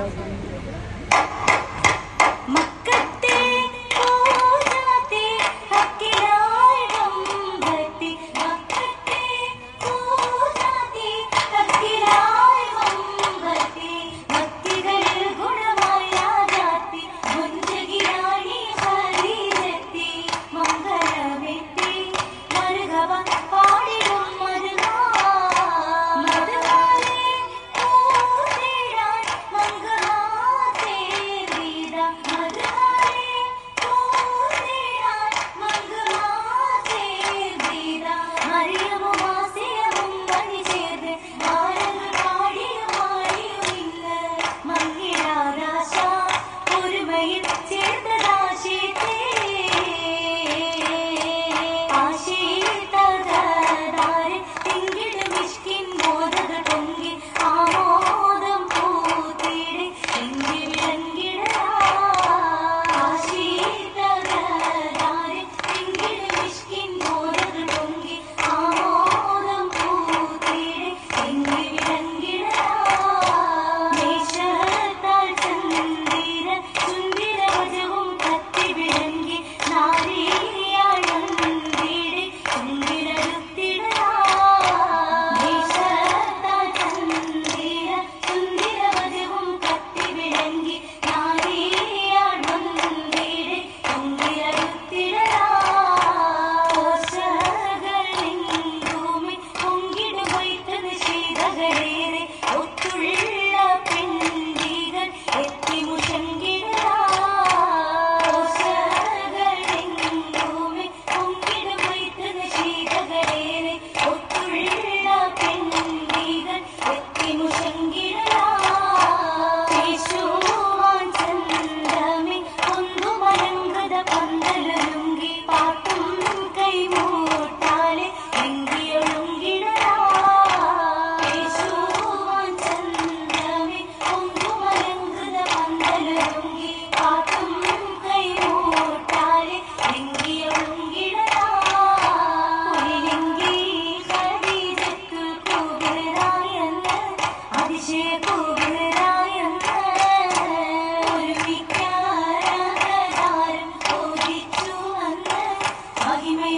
thousand. Oh, ഒരുമിക്കാരാകാരും ഓദിച്ചു വന്ന് മഹിമേ